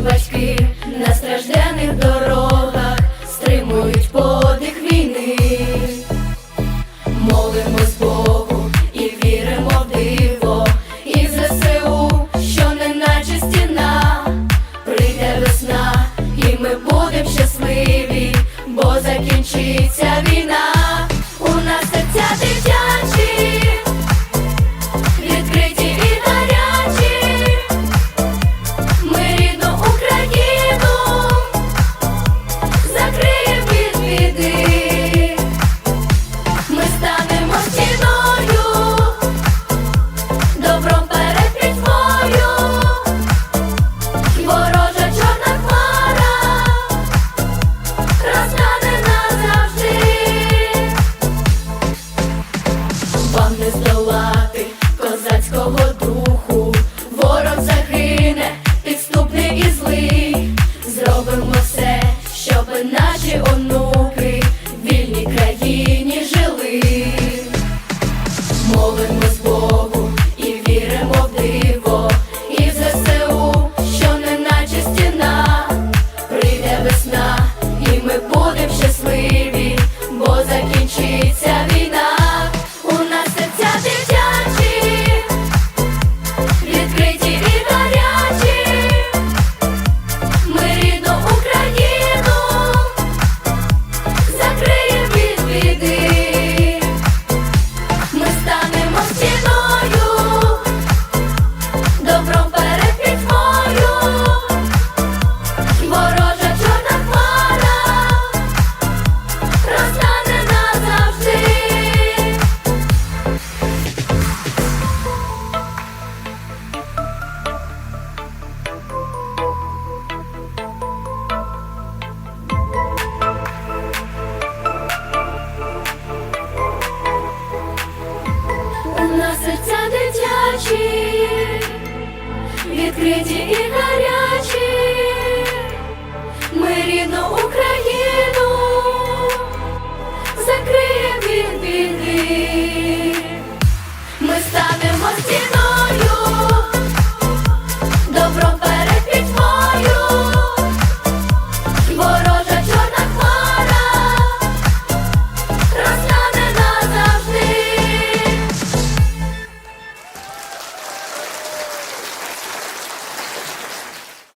батьки на стражденних дорогах стримують подих війни. Молимось Богу і віримо в диво, і в ЗСУ, що не наче стіна, прийде весна, і ми будемо щасливі, бо закінчиться війна. Здолати козацького духу, ворог загине, підступний і злий. Зробимо все, щоб наші онуки в вільній країні жили. Молимось Богу і віримо в диво, і в ЗСУ, що не стіна, прийде весна, і ми будемо щасливі, бо закінчиться війна. Серця дитячі, відкриті і гарячі.